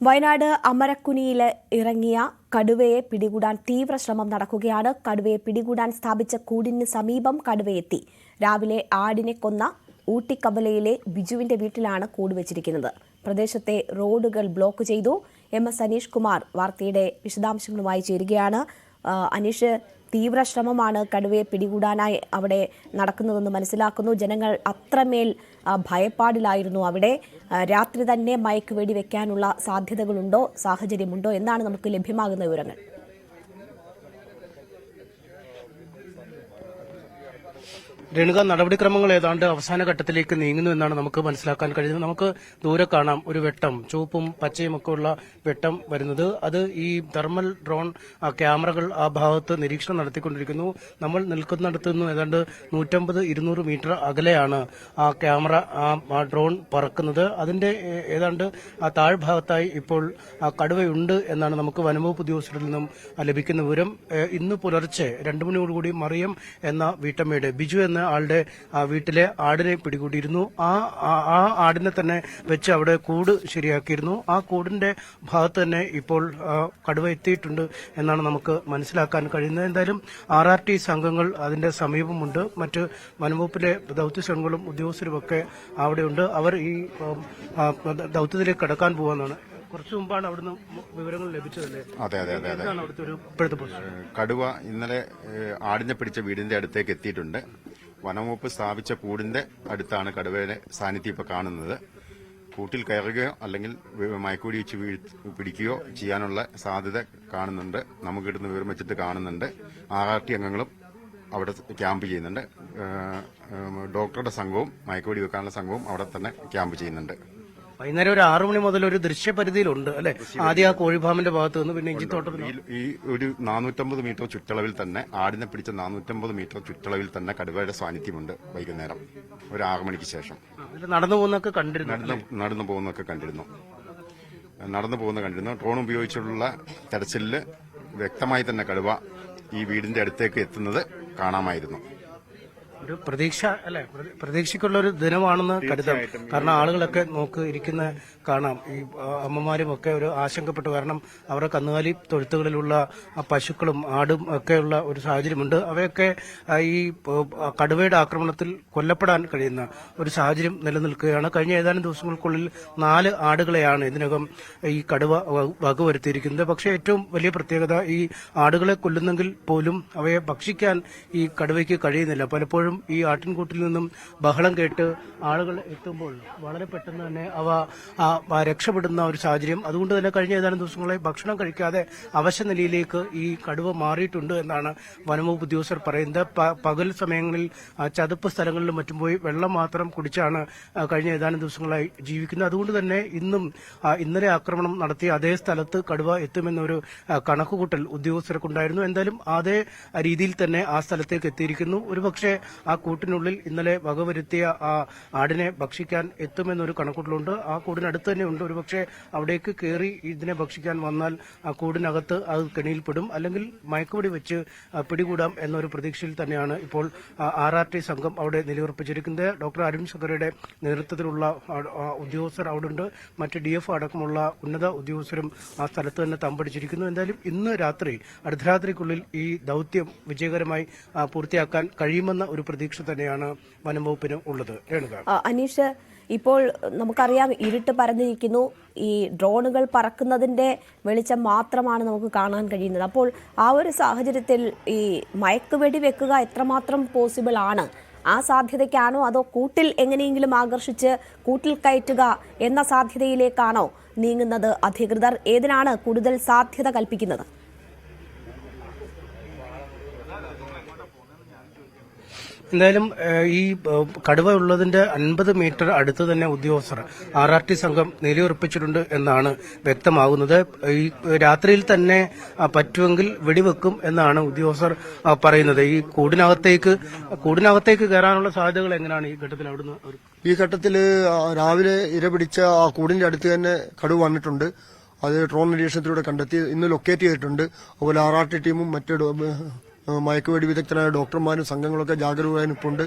വയനാട് അമരക്കുനിയിൽ ഇറങ്ങിയ കടുവയെ പിടികൂടാൻ തീവ്രശ്രമം നടക്കുകയാണ്. കടുവയെ പിടികൂടാൻ സ്ഥാപിച്ച കൂടിന് സമീപം കടുവയെത്തി. രാവിലെ ആടിനെ കൊന്ന ഊട്ടിക്കവലയിലെ ബിജുവിന്റെ വീട്ടിലാണ് കൂട് വെച്ചിരിക്കുന്നത്. പ്രദേശത്തെ റോഡുകൾ ബ്ലോക്ക് ചെയ്തു. എം എസ് അനീഷ് കുമാർ വാർത്തയുടെ വിശദാംശങ്ങളുമായി ചേരുകയാണ്. അനീഷ് തീവ്ര ശ്രമമാണ് കടുവയെ പിടികൂടാനായി അവിടെ നടക്കുന്നതെന്ന് മനസ്സിലാക്കുന്നു. ജനങ്ങൾ അത്രമേൽ ഭയപ്പാടിലായിരുന്നു അവിടെ. രാത്രി തന്നെ മയക്കുവെടി വെക്കാനുള്ള സാധ്യതകളുണ്ടോ സാഹചര്യമുണ്ടോ എന്നാണ് നമുക്ക് ലഭ്യമാകുന്ന വിവരങ്ങൾ. രേണുക നടപടിക്രമങ്ങൾ ഏതാണ്ട് അവസാന ഘട്ടത്തിലേക്ക് നീങ്ങുന്നു എന്നാണ് നമുക്ക് മനസ്സിലാക്കാൻ കഴിയുന്നത്. നമുക്ക് ദൂരെ കാണാം ഒരു വെട്ടം ചുവപ്പും പച്ചയും ഒക്കെ ഉള്ള വെട്ടം വരുന്നത്. അത് ഈ തെർമൽ ഡ്രോൺ ക്യാമറകൾ ആ ഭാഗത്ത് നിരീക്ഷണം നടത്തിക്കൊണ്ടിരിക്കുന്നു. നമ്മൾ നിൽക്കുന്നിടത്ത് നിന്ന് ഏതാണ്ട് നൂറ്റമ്പത് ഇരുന്നൂറ് മീറ്റർ അകലെയാണ് ആ ക്യാമറ ആ ഡ്രോൺ പറക്കുന്നത്. അതിന്റെ ഏതാണ്ട് ആ താഴ്ഭാഗത്തായി ഇപ്പോൾ ആ കടുവയുണ്ട് എന്നാണ് നമുക്ക് വനംവകുപ്പ് ഉദ്യോഗസ്ഥരിൽ നിന്നും ലഭിക്കുന്ന വിവരം. ഇന്ന് പുലർച്ചെ രണ്ടു മണിയോടുകൂടി മറിയം എന്ന വീട്ടമ്മയുടെ ബിജു എന്ന ആളുടെ ആ, വീട്ടിലെ ആടിനെ പിടികൂടിയിരുന്നു. ആ ആ- ആടിനെ തന്നെ വെച്ച് അവിടെ കൂട് ശരിയാക്കിയിരുന്നു. ആ കൂടിന്റെ ഭാഗത്ത് തന്നെ ഇപ്പോൾ കടുവ എത്തിയിട്ടുണ്ട് എന്നാണ് നമുക്ക് മനസ്സിലാക്കാൻ കഴിയുന്നത്. എന്തായാലും ആർ ആർ ടി സംഘങ്ങൾ അതിന്റെ സമീപമുണ്ട്. മറ്റ് വനംവകുപ്പിലെ ദൗത്യ സംഘങ്ങളും ഉദ്യോഗസ്ഥരുമൊക്കെ അവിടെയുണ്ട്. അവർ ഈ ദൗത്യത്തിലേക്ക് കടക്കാൻ പോകുന്നതാണ് കുറച്ചു മുമ്പാണ് അവിടുന്ന് വിവരങ്ങൾ ലഭിച്ചതല്ലേ? അതെ അതെ അതെ അതെ. കടുവ ഇന്നലെ ആടിനെ പിടിച്ച വീടിന്റെ അടുത്തേക്ക് എത്തിയിട്ടുണ്ട്. വനംവകുപ്പ് സ്ഥാപിച്ച കൂടിന്റെ അടുത്താണ് കടുവയുടെ സാന്നിധ്യം ഇപ്പോൾ കാണുന്നത്. കൂട്ടിൽ കയറുകയോ അല്ലെങ്കിൽ മയക്കൂടി വെച്ച് പിടിക്കുകയോ ചെയ്യാനുള്ള സാധ്യത കാണുന്നുണ്ട്. നമുക്ക് കിട്ടുന്ന വിവരം വെച്ചിട്ട് കാണുന്നുണ്ട്. ആർ ആർ ടി അംഗങ്ങളും അവിടെ ക്യാമ്പ് ചെയ്യുന്നുണ്ട്. ഡോക്ടറുടെ സംഘവും മയക്കുവെടി വെക്കാനുള്ള സംഘവും അവിടെ തന്നെ ക്യാമ്പ് ചെയ്യുന്നുണ്ട്. വൈകുന്നേരം ഒരു ആറു മണി മുതൽ ഒരു ദൃശ്യപരിധിയിലുണ്ട് അല്ലെ? ആദ്യം ആ കോഴിഫാമിന്റെ ഭാഗത്ത് നിന്ന് പിന്നെ ഇഞ്ചിത്തോട്ടത്തിൽ ഈ- ഒരു നാനൂറ്റമ്പത് മീറ്റർ ചുറ്റളവിൽ തന്നെ ആടിനെ പിടിച്ച നാനൂറ്റമ്പത് മീറ്റർ ചുറ്റളവിൽ തന്നെ കടുവയുടെ സാന്നിധ്യമുണ്ട് വൈകുന്നേരം ഒരു ആറു മണിക്ക് ശേഷം. നടന്നു പോകുന്നൊക്കെ കണ്ടിരുന്നു നടന്ന് നടന്നു പോകുന്നൊക്കെ കണ്ടിരുന്നു. നടന്നു പോകുന്ന കണ്ടിരുന്നു. ഡ്രോൺ ഉപയോഗിച്ചുള്ള തെരച്ചിലിൽ വ്യക്തമായി തന്നെ കടുവ ഈ വീടിന്റെ അടുത്തേക്ക് എത്തുന്നത് കാണാമായിരുന്നു. ഒരു പ്രതീക്ഷ അല്ലെ? പ്രതീക്ഷയ്ക്കുള്ള ഒരു ദിനമാണെന്ന് കരുതാം. കാരണം ആളുകളൊക്കെ നോക്ക് ഇരിക്കുന്ന കാണാം. ഈ അമ്മമാരും ഒക്കെ ഒരു ആശങ്കപ്പെട്ടു. കാരണം അവരുടെ കന്നുകാലി തൊഴുത്തുകളിലുള്ള ആ പശുക്കളും ആടും ഒക്കെയുള്ള ഒരു സാഹചര്യമുണ്ട്. അവയൊക്കെ ഈ കടുവയുടെ ആക്രമണത്തിൽ കൊല്ലപ്പെടാൻ കഴിയുന്ന ഒരു സാഹചര്യം നിലനിൽക്കുകയാണ്. കഴിഞ്ഞ ഏതാനും ദിവസങ്ങൾക്കുള്ളിൽ നാല് ആടുകളെയാണ് ഇതിനകം ഈ കടുവ വകവരുത്തിയിരിക്കുന്നത്. പക്ഷേ ഏറ്റവും വലിയ പ്രത്യേകത ഈ ആടുകളെ കൊല്ലുന്നെങ്കിൽ പോലും അവയെ ഭക്ഷിക്കാൻ ഈ കടുവയ്ക്ക് കഴിയുന്നില്ല. പലപ്പോഴും ഈ ആട്ടിൻകൂട്ടിൽ നിന്നും ബഹളം കേട്ട് ആളുകൾ എത്തുമ്പോൾ വളരെ പെട്ടെന്ന് തന്നെ അവ രക്ഷപ്പെടുന്ന ഒരു സാഹചര്യം. അതുകൊണ്ട് തന്നെ കഴിഞ്ഞ ഏതാനും ദിവസങ്ങളെ ഭക്ഷണം കഴിക്കാതെ അവശ നിലയിലേക്ക് ഈ കടുവ മാറിയിട്ടുണ്ട് എന്നാണ് വനംവകുപ്പ് ഉദ്യോഗസ്ഥർ പറയുന്നത്. പകൽ സമയങ്ങളിൽ ചതുപ്പ് സ്ഥലങ്ങളിൽ മറ്റും പോയി വെള്ളം മാത്രം കുടിച്ചാണ് കഴിഞ്ഞ ഏതാനും ദിവസങ്ങളായി ജീവിക്കുന്നത്. അതുകൊണ്ട് തന്നെ ഇന്നും ഇന്നലെ ആക്രമണം നടത്തിയ അതേ സ്ഥലത്ത് കടുവ എത്തുമെന്നൊരു കണക്കുകൂട്ടൽ ഉദ്യോഗസ്ഥർക്കുണ്ടായിരുന്നു. എന്തായാലും അതേ രീതിയിൽ തന്നെ ആ സ്ഥലത്തേക്ക് എത്തിയിരിക്കുന്നു. ഒരുപക്ഷെ ആ കൂട്ടിനുള്ളിൽ ഇന്നലെ വകവരുത്തിയ ആ ആടിനെ ഭക്ഷിക്കാൻ എത്തുമെന്നൊരു കണക്കൂട്ടലുണ്ട് ആ കൂടിനടുത്ത് തന്നെ ഉണ്ട്. ഒരുപക്ഷെ അവിടേക്ക് കയറി ഇതിനെ ഭക്ഷിക്കാൻ വന്നാൽ ആ കൂടിനകത്ത് അത് കെണിയിൽപ്പെടും. അല്ലെങ്കിൽ മയക്കുപടി വെച്ച് പിടികൂടാം എന്നൊരു പ്രതീക്ഷയിൽ തന്നെയാണ് ഇപ്പോൾ ആർ ആർ ടി സംഘം അവിടെ നിലയുറപ്പിച്ചിരിക്കുന്നത്. ഡോക്ടർ അരുൺ ശങ്കരയുടെ നേതൃത്വത്തിലുള്ള ഉദ്യോഗസ്ഥർ അവിടെ ഉണ്ട് മറ്റ് ഡി എഫ് അടക്കമുള്ള ഉന്നത ഉദ്യോഗസ്ഥരും ആ സ്ഥലത്ത് തന്നെ തമ്പടിച്ചിരിക്കുന്നു എന്തായാലും ഇന്ന് രാത്രി അർദ്ധരാത്രിക്കുള്ളിൽ ഈ ദൌത്യം വിജയകരമായി പൂർത്തിയാക്കാൻ കഴിയുമെന്ന ഒരു പ്രതീക്ഷ തന്നെയാണ് വനംവകുപ്പിന് ഉള്ളത്. രേണുക. അനീഷ് ഇപ്പോൾ നമുക്കറിയാം ഇരുട്ട് പരന്നിരിക്കുന്നു. ഈ ഡ്രോണുകൾ പറക്കുന്നതിന്റെ വെളിച്ചം മാത്രമാണ് നമുക്ക് കാണാൻ കഴിയുന്നത്. അപ്പോൾ ആ ഒരു സാഹചര്യത്തിൽ ഈ മയക്കുവെടി വെക്കുക എത്രമാത്രം പോസിബിൾ ആണ്? ആ സാധ്യതയ്ക്കാണോ അതോ കൂട്ടിൽ എങ്ങനെയെങ്കിലും ആകർഷിച്ച് കൂട്ടിൽ കയറ്റുക എന്ന സാധ്യതയിലേക്കാണോ നീങ്ങുന്നത്? അധികൃതർ ഏതിനാണ് കൂടുതൽ സാധ്യത കൽപ്പിക്കുന്നത്? എന്തായാലും ഈ കടുവ ഉള്ളതിന്റെ അൻപത് മീറ്റർ അടുത്ത് തന്നെ ഉദ്യോഗസ്ഥർ ആർ ആർ ടി സംഘം നിലയുറപ്പിച്ചിട്ടുണ്ട് എന്നാണ് വ്യക്തമാകുന്നത്. ഈ രാത്രിയിൽ തന്നെ പറ്റുമെങ്കിൽ വെടിവെക്കും എന്നാണ് ഉദ്യോഗസ്ഥർ പറയുന്നത്. ഈ കൂടിനകത്തേക്ക് കൂടിനകത്തേക്ക് കയറാനുള്ള സാധ്യതകൾ എങ്ങനെയാണ് ഈ ഘട്ടത്തിൽ അവിടുന്ന് ഈ ഘട്ടത്തിൽ രാവിലെ ഇരപിടിച്ച ആ കൂടിന്റെ അടുത്ത് തന്നെ കടുവ വന്നിട്ടുണ്ട്. അത് ഡ്രോൺ നിരീക്ഷണത്തിലൂടെ കണ്ടെത്തി ഇന്ന് ലൊക്കേറ്റ് ചെയ്തിട്ടുണ്ട്. അതുപോലെ ആർ ആർ ടി ടീമും മറ്റ് മയക്കുവെടി വിദഗ്ധരായ ഡോക്ടർമാരും സംഘങ്ങളൊക്കെ ജാഗരൂകരായി നിൽപ്പുണ്ട്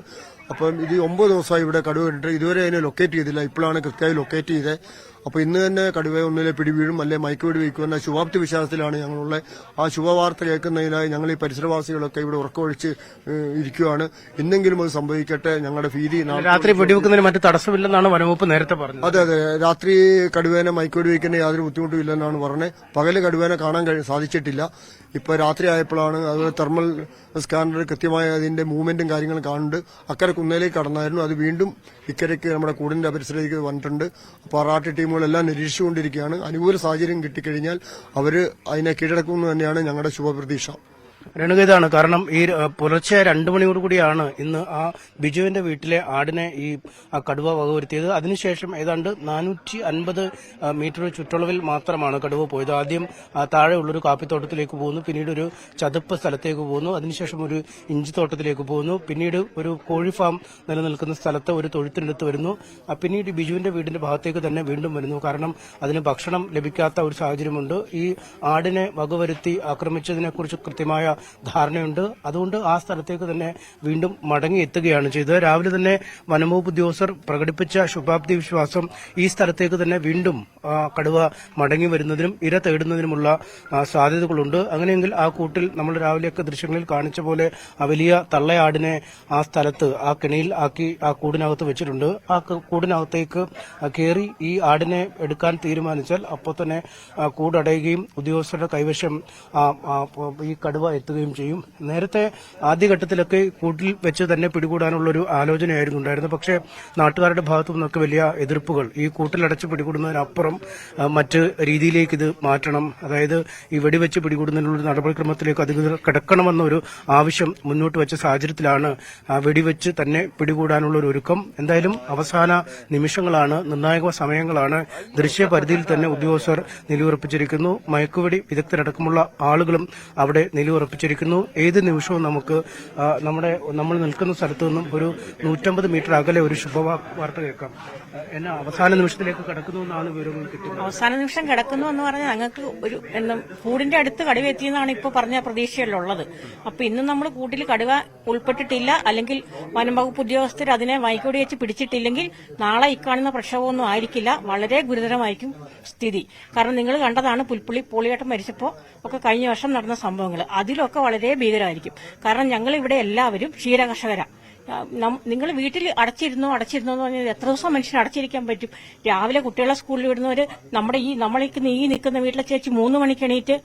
അപ്പം ഇത് ഒമ്പത് ദിവസമായി ഇവിടെ കടുവ കണ്ടിട്ട് ഇതുവരെ അതിനെ ലൊക്കേറ്റ് ചെയ്തില്ല. ഇപ്പോഴാണ് കൃത്യമായി ലൊക്കേറ്റ് ചെയ്തത് അപ്പോൾ ഇന്ന് തന്നെ കടുവ ഒന്നിലെ പിടിവീഴും അല്ലെ മയക്കുവെടി വയ്ക്കുമെന്ന ശുഭാപ്തി വിശ്വാസത്തിലാണ് ഞങ്ങളുള്ള ആ ശുഭവാർത്ത കേൾക്കുന്നതിനായി ഞങ്ങൾ ഈ പരിസരവാസികളൊക്കെ ഇവിടെ ഉറക്കമൊഴിച്ച് ഇരിക്കുകയാണ് എന്തെങ്കിലും അത് സംഭവിക്കട്ടെ ഞങ്ങളുടെ ഭീതി രാത്രി വെടിവെക്കുന്നതിന് മറ്റു തടസ്സമില്ലെന്നാണ് വനംവകുപ്പ് നേരത്തെ പറഞ്ഞത്. അതെ അതെ. രാത്രി കടുവേനെ മയക്കുവെടി വയ്ക്കുന്ന യാതൊരു ബുദ്ധിമുട്ടും ഇല്ലെന്നാണ് പറഞ്ഞത്. പകൽ കടുവേനെ കാണാൻ സാധിച്ചിട്ടില്ല. ഇപ്പോൾ രാത്രി ആയപ്പോഴാണ് അത് തെർമൽ സ്കാനർ കൃത്യമായ അതിന്റെ മൂവ്മെന്റും കാര്യങ്ങളും കാണുന്നുണ്ട്. അക്കരെ കുന്നേലേക്ക് കടന്നായിരുന്നു. അത് വീണ്ടും ഇക്കരയ്ക്ക് നമ്മുടെ കൂടിന്റെ പരിസരത്തേക്ക് വന്നിട്ടുണ്ട്. പാറാട്ട് ടീമുകളെല്ലാം നിരീക്ഷിച്ചുകൊണ്ടിരിക്കുകയാണ്. അനുകൂല സാഹചര്യം കിട്ടിക്കഴിഞ്ഞാൽ അവർ അതിനെ കീഴടക്കുമെന്ന് തന്നെയാണ് ഞങ്ങളുടെ ശുഭപ്രതീക്ഷ. രേണുക കാരണം ഈ പുലർച്ചെ രണ്ടു മണിയോട് കൂടിയാണ് ഇന്ന് ആ ബിജുവിന്റെ വീട്ടിലെ ആടിനെ ഈ കടുവ വകവരുത്തിയത്. അതിനുശേഷം ഏതാണ്ട് നാനൂറ്റി അൻപത് മീറ്റർ ചുറ്റളവിൽ മാത്രമാണ് കടുവ പോയത്. ആദ്യം താഴെയുള്ളൊരു കാപ്പിത്തോട്ടത്തിലേക്ക് പോകുന്നു. പിന്നീട് ഒരു ചതുപ്പ് സ്ഥലത്തേക്ക് പോകുന്നു. അതിനുശേഷം ഒരു ഇഞ്ചി തോട്ടത്തിലേക്ക് പോകുന്നു. പിന്നീട് ഒരു കോഴി ഫാം നിലനിൽക്കുന്ന സ്ഥലത്ത് ഒരു തൊഴുത്തിനടുത്ത് വരുന്നു. പിന്നീട് ബിജുവിന്റെ വീടിന്റെ ഭാഗത്തേക്ക് തന്നെ വീണ്ടും വരുന്നു. കാരണം അതിന് ഭക്ഷണം ലഭിക്കാത്ത ഒരു സാഹചര്യമുണ്ട്. ഈ ആടിനെ വകവരുത്തി ആക്രമിച്ചതിനെക്കുറിച്ച് കൃത്യമായ ധാരണയുണ്ട്. അതുകൊണ്ട് ആ സ്ഥലത്തേക്ക് തന്നെ വീണ്ടും മടങ്ങി എത്തുകയാണ് ചെയ്തത്. രാവിലെ തന്നെ വനംവകുപ്പ് ഉദ്യോഗസ്ഥർ പ്രകടിപ്പിച്ച ശുഭാപ്തി വിശ്വാസം ഈ സ്ഥലത്തേക്ക് തന്നെ വീണ്ടും കടുവ മടങ്ങി വരുന്നതിനും ഇര തേടുന്നതിനുമുള്ള സാധ്യതകളുണ്ട്. അങ്ങനെയെങ്കിൽ ആ കൂട്ടിൽ നമ്മൾ രാവിലെയൊക്കെ ദൃശ്യങ്ങളിൽ കാണിച്ച പോലെ ആ വലിയ തള്ളയാടിനെ ആ സ്ഥലത്ത് ആ കെണിയിൽ ആക്കി ആ കൂടിനകത്ത് വെച്ചിട്ടുണ്ട്. ആ കൂടിനകത്തേക്ക് കയറി ഈ ആടിനെ എടുക്കാൻ തീരുമാനിച്ചാൽ അപ്പോൾ തന്നെ കൂടടയുകയും ഉദ്യോഗസ്ഥരുടെ കൈവശം ഈ കടുവ എത്തുകയും ചെയ്യും. നേരത്തെ ആദ്യഘട്ടത്തിലൊക്കെ കൂട്ടിൽ വെച്ച് തന്നെ പിടികൂടാനുള്ള ഒരു ആലോചനയായിരുന്നു ഉണ്ടായിരുന്നത്. പക്ഷേ നാട്ടുകാരുടെ ഭാഗത്തു നിന്നൊക്കെ വലിയ എതിർപ്പുകൾ ഈ കൂട്ടിലടച്ച് പിടികൂടുന്നതിനപ്പുറം മറ്റ് രീതിയിലേക്ക് ഇത് മാറ്റണം. അതായത് ഈ വെടിവെച്ച് പിടികൂടുന്നതിനുള്ള നടപടിക്രമത്തിലേക്ക് അധികൃതർ കിടക്കണമെന്ന ഒരു ആവശ്യം മുന്നോട്ട് വെച്ച സാഹചര്യത്തിലാണ് വെടിവെച്ച് തന്നെ പിടികൂടാനുള്ള ഒരു ഒരുക്കം. എന്തായാലും അവസാന നിമിഷങ്ങളാണ് നിർണായക സമയങ്ങളാണ്. ദൃശ്യപരിധിയിൽ തന്നെ ഉദ്യോഗസ്ഥർ നിലയുറപ്പിച്ചിരിക്കുന്നു. മയക്കുവെടി വിദഗ്ധരടക്കമുള്ള ആളുകളും അവിടെ നിലയുറപ്പിച്ചിരിക്കുന്നു ഏത് നിമിഷവും നമുക്ക് നമ്മുടെ നമ്മൾ നിൽക്കുന്ന സ്ഥലത്തു നിന്നും ഒരു നൂറ്റമ്പത് മീറ്റർ അകലെ ഒരു ശുഭവാർത്ത കേൾക്കാം. എന്നാ അവസാന നിമിഷത്തിലേക്ക് കടക്കുന്നു എന്നാണ് വിവരങ്ങൾ കിട്ടുന്നത് അവസാന നിമിഷം കിടക്കുന്നു എന്ന് പറഞ്ഞാൽ ഞങ്ങൾക്ക് ഒരു കൂടിന്റെ അടുത്ത് കടുവ എത്തിയെന്നാണ് ഇപ്പോൾ പറഞ്ഞ പ്രതീക്ഷയിലുള്ളത് അപ്പൊ ഇന്ന് നമ്മൾ കൂട്ടിൽ കടുവ ഉൾപ്പെട്ടിട്ടില്ല. അല്ലെങ്കിൽ വനം വകുപ്പ് ഉദ്യോഗസ്ഥർ അതിനെ വൈക്കോടി വെച്ച് പിടിച്ചിട്ടില്ലെങ്കിൽ നാളെ ഇക്കാണുന്ന പ്രക്ഷോഭമൊന്നും ആയിരിക്കില്ല. വളരെ ഗുരുതരമായിരിക്കും സ്ഥിതി. കാരണം നിങ്ങൾ കണ്ടതാണ് പുൽപ്പുള്ളി പോളിയേട്ടം മരിച്ചപ്പോൾ ഒക്കെ കഴിഞ്ഞ വർഷം നടന്ന സംഭവങ്ങൾ. അതിലൊക്കെ വളരെ ഭീകരമായിരിക്കും. കാരണം ഞങ്ങൾ ഇവിടെ എല്ലാവരും ക്ഷീരകർഷകരാണ് നിങ്ങൾ വീട്ടിൽ അടച്ചിരുന്നോ അടച്ചിരുന്നോ എന്ന് പറഞ്ഞാൽ എത്ര ദിവസം മനുഷ്യന് അടച്ചിരിക്കാൻ പറ്റും? രാവിലെ കുട്ടികളെ സ്കൂളിൽ വിടുന്നവര് നമ്മുടെ ഈ നമ്മളേക്ക് ഈ നിൽക്കുന്ന വീട്ടിലെ ചേച്ചി മൂന്ന് മണിക്ക് എണീറ്റ്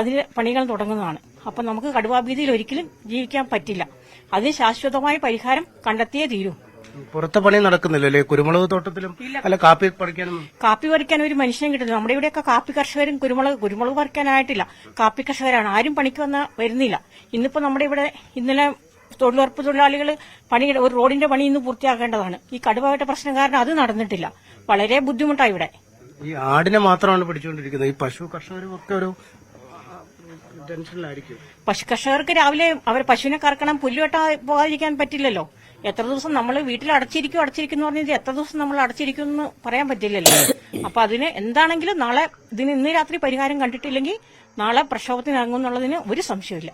അതിൽ പണികൾ തുടങ്ങുന്നതാണ്. അപ്പൊ നമുക്ക് കടുവാഭീതിയിൽ ഒരിക്കലും ജീവിക്കാൻ പറ്റില്ല. അതിന് ശാശ്വതമായ പരിഹാരം കണ്ടെത്തിയേ തീരൂ. പുറത്തെ പണി നടക്കുന്നില്ലല്ലേ കുരുമുളക് തോട്ടത്തിലും അല്ല കാപ്പി പറിക്കാനും കാപ്പി പറിക്കാൻ ഒരു മനുഷ്യനെ കിട്ടുന്നു നമ്മുടെ ഇവിടെയൊക്കെ കാപ്പി കർഷകരും കുരുമുളക് കുരുമുളക് പറിക്കാനായിട്ടില്ല. കാപ്പി കർഷകരാണ്. ആരും പണിക്ക് വന്ന വരുന്നില്ല. ഇന്നിപ്പോ നമ്മുടെ ഇവിടെ ഇന്നലെ തൊഴിലുറപ്പ് തൊഴിലാളികൾ പണി ഒരു റോഡിന്റെ പണി ഇന്ന് പൂർത്തിയാക്കേണ്ടതാണ്. ഈ കടുവയുടെ പ്രശ്നം കാരണം അത് നടന്നിട്ടില്ല. വളരെ ബുദ്ധിമുട്ടാണ് ഇവിടെ. ഈ ആടിനെ മാത്രമാണ് പിടിച്ചുകൊണ്ടിരിക്കുന്നത്. ഈ പശു കർഷകരും ഒക്കെ ഒരു പശു കർഷകർക്ക് രാവിലെ അവർ പശുവിനെ കറക്കണം പുല്ലുവെട്ട പോകാതിരിക്കാൻ പറ്റില്ലല്ലോ. എത്ര ദിവസം നമ്മൾ വീട്ടിൽ അടച്ചിരിക്കും അടച്ചിരിക്കും എന്ന് പറഞ്ഞാൽ എത്ര ദിവസം നമ്മൾ അടച്ചിരിക്കും എന്ന് പറയാൻ പറ്റില്ലല്ലോ. അപ്പൊ അതിന് എന്താണെങ്കിലും നാളെ ഇതിന് ഇന്ന് രാത്രി പരിഹാരം കണ്ടിട്ടില്ലെങ്കിൽ നാളെ പ്രക്ഷോഭത്തിനിറങ്ങും എന്നുള്ളതിന് ഒരു സംശയമില്ല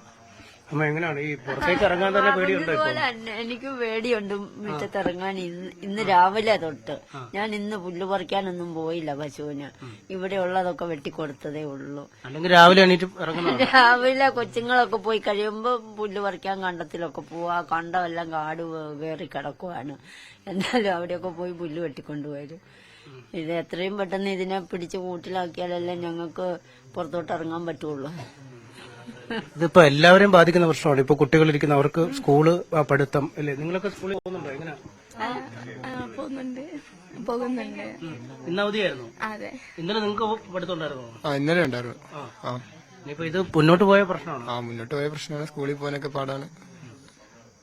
അമ്മ എങ്ങനെയാണ്? ഈ പുറത്തേക്ക് ഇറങ്ങാൻ തന്നെ പേടിയുണ്ട് ഇപ്പൊ? അതുപോലെ തന്നെ. എനിക്ക് പേടിയുണ്ട് മുറ്റത്തിറങ്ങാൻ. ഇന്ന് ഇന്ന് രാവിലെ തൊട്ട്. ഞാൻ ഇന്ന് പുല്ല് പറിക്കാനൊന്നും പോയില്ല പശുവിന്. ഇവിടെ ഉള്ളതൊക്കെ വെട്ടിക്കൊടുത്തതേ ഉള്ളൂ. അല്ലെങ്കിൽ രാവിലെ എണീറ്റ് ഇറങ്ങുന്നതാണ്? രാവിലെ കൊച്ചുങ്ങളൊക്കെ പോയി കഴിയുമ്പോ പുല്ല് പറിക്കാൻ കണ്ടത്തിലൊക്കെ പോവാ. കണ്ടമെല്ലാം കാട് കയറി കിടക്കുവാണ്. എന്നാലും അവിടെയൊക്കെ പോയി പുല്ല് വെട്ടിക്കൊണ്ടുവരും. ഇത് എത്രയും പെട്ടെന്ന് ഇതിനെ പിടിച്ച് കൂട്ടിലാക്കിയാലല്ലേ ഞങ്ങൾക്ക് പുറത്തോട്ട് ഇറങ്ങാൻ പറ്റുള്ളൂ. ഇതിപ്പോ എല്ലാവരെയും ബാധിക്കുന്ന പ്രശ്നമാണ്. ഇപ്പൊ കുട്ടികളിരിക്കുന്ന അവർക്ക് സ്കൂൾ പഠിത്തം അല്ലേ? നിങ്ങളൊക്കെ സ്കൂളിൽ പോകുന്നുണ്ടോ? എങ്ങനെ? പോകുന്നുണ്ട്. പോകുന്നുണ്ട്. ഇന്ന് അവധിയായിരുന്നു? അതെ. ഇന്നലെ നിങ്ങൾക്ക് പഠിത്തമുണ്ടായിരുന്നോ? ആ ഇന്നലെ ഉണ്ടായിരുന്നു. ആ. ഇനിയിപ്പോ ഇത് മുന്നോട്ട് പോയ പ്രശ്നമാണ്? ആ മുന്നോട്ട് പോയ പ്രശ്നമാണ്. സ്കൂളിൽ പോകാനൊക്കെ പാടാണ്.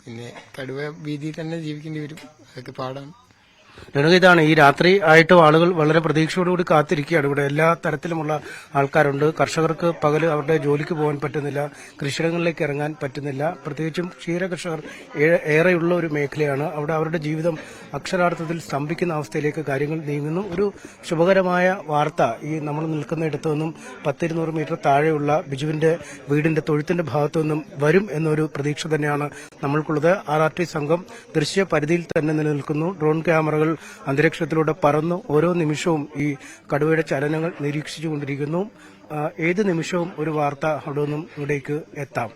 പിന്നെ കടുവ വീതിയിൽ തന്നെ ജീവിക്കേണ്ടി വരും. അതൊക്കെ പാടാണ്. രേണുക ഇതാണ്. ഈ രാത്രി ആയിട്ടും ആളുകൾ വളരെ പ്രതീക്ഷയോടുകൂടി കാത്തിരിക്കുകയാണ്. ഇവിടെ എല്ലാ തരത്തിലുമുള്ള ആൾക്കാരുണ്ട്. കർഷകർക്ക് പകൽ അവരുടെ ജോലിക്ക് പോകാൻ പറ്റുന്നില്ല. കൃഷിയിടങ്ങളിലേക്ക് ഇറങ്ങാൻ പറ്റുന്നില്ല. പ്രത്യേകിച്ചും ക്ഷീര കർഷകർ ഏറെയുള്ള ഒരു മേഖലയാണ്. അവിടെ അവരുടെ ജീവിതം അക്ഷരാർത്ഥത്തിൽ സ്തംഭിക്കുന്ന അവസ്ഥയിലേക്ക് കാര്യങ്ങൾ നീങ്ങുന്നു. ഒരു ശുഭകരമായ വാർത്ത ഈ നമ്മൾ നിൽക്കുന്നിടത്തു നിന്നും പത്തിരുന്നൂറ് മീറ്റർ താഴെയുള്ള ബിജുവിന്റെ വീടിന്റെ തൊഴുത്തിന്റെ ഭാഗത്തു നിന്നും വരും എന്നൊരു പ്രതീക്ഷ തന്നെയാണ് നമ്മൾക്കുള്ളത്. ആർ ആർ ടി സംഘം ദൃശ്യ പരിധിയിൽ തന്നെ നിലനിൽക്കുന്നു. ഡ്രോൺ ക്യാമറകൾ അന്തരീക്ഷത്തിലൂടെ പറന്ന്. ഓരോ നിമിഷവും ഈ കടുവയുടെ ചലനങ്ങൾ നിരീക്ഷിച്ചുകൊണ്ടിരിക്കുന്നു. ഏത് നിമിഷവും ഒരു വാർത്ത അവിടെ നിന്നും ഇവിടേക്ക് എത്താം.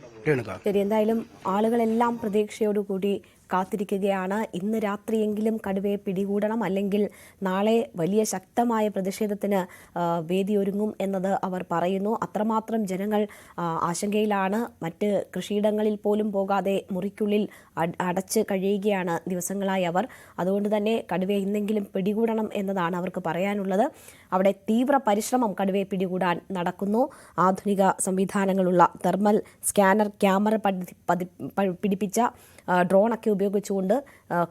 ശരി എന്തായാലും ആളുകളെല്ലാം പ്രതീക്ഷയോടുകൂടി കാത്തിരിക്കുകയാണ്. ഇന്ന് രാത്രിയെങ്കിലും കടുവയെ പിടികൂടണം അല്ലെങ്കിൽ നാളെ വലിയ ശക്തമായ പ്രതിഷേധത്തിന് വേദിയൊരുങ്ങും എന്നത് അവർ പറയുന്നു. അത്രമാത്രം ജനങ്ങൾ ആശങ്കയിലാണ്. മറ്റ് കൃഷിയിടങ്ങളിൽ പോലും പോകാതെ മുറിക്കുള്ളിൽ അട- അടച്ച് കഴിയുകയാണ് ദിവസങ്ങളായി അവർ. അതുകൊണ്ട് തന്നെ കടുവയെ ഇന്നെങ്കിലും പിടികൂടണം എന്നതാണ് അവർക്ക് പറയാനുള്ളത്. അവിടെ തീവ്ര പരിശ്രമം കടുവയെ പിടികൂടാൻ നടക്കുന്നു. ആധുനിക സംവിധാനങ്ങളുള്ള തെർമൽ സ്കാനർ ക്യാമറ പതി- പിടിപ്പിച്ച ഡ്രോണൊക്കെ ഉപയോഗിച്ചുകൊണ്ട്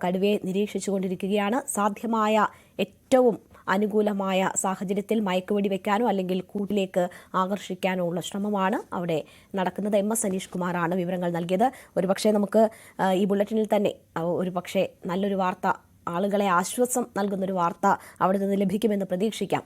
കടുവയെ നിരീക്ഷിച്ചുകൊണ്ടിരിക്കുകയാണ്. സാധ്യമായ ഏറ്റവും അനുകൂലമായ സാഹചര്യത്തിൽ മയക്കുവെടി വെക്കാനോ അല്ലെങ്കിൽ കൂട്ടിലേക്ക് ആകർഷിക്കാനോ ഉള്ള ശ്രമമാണ് അവിടെ നടക്കുന്നത്. എം എസ് അനീഷ് കുമാറാണ് വിവരങ്ങൾ നൽകിയത്. ഒരുപക്ഷെ നമുക്ക് ഈ ബുള്ളറ്റിനിൽ തന്നെ ഒരുപക്ഷെ നല്ലൊരു വാർത്ത ആളുകളെ ആശ്വാസം നൽകുന്നൊരു വാർത്ത അവിടെ നിന്ന് ലഭിക്കുമെന്ന് പ്രതീക്ഷിക്കാം.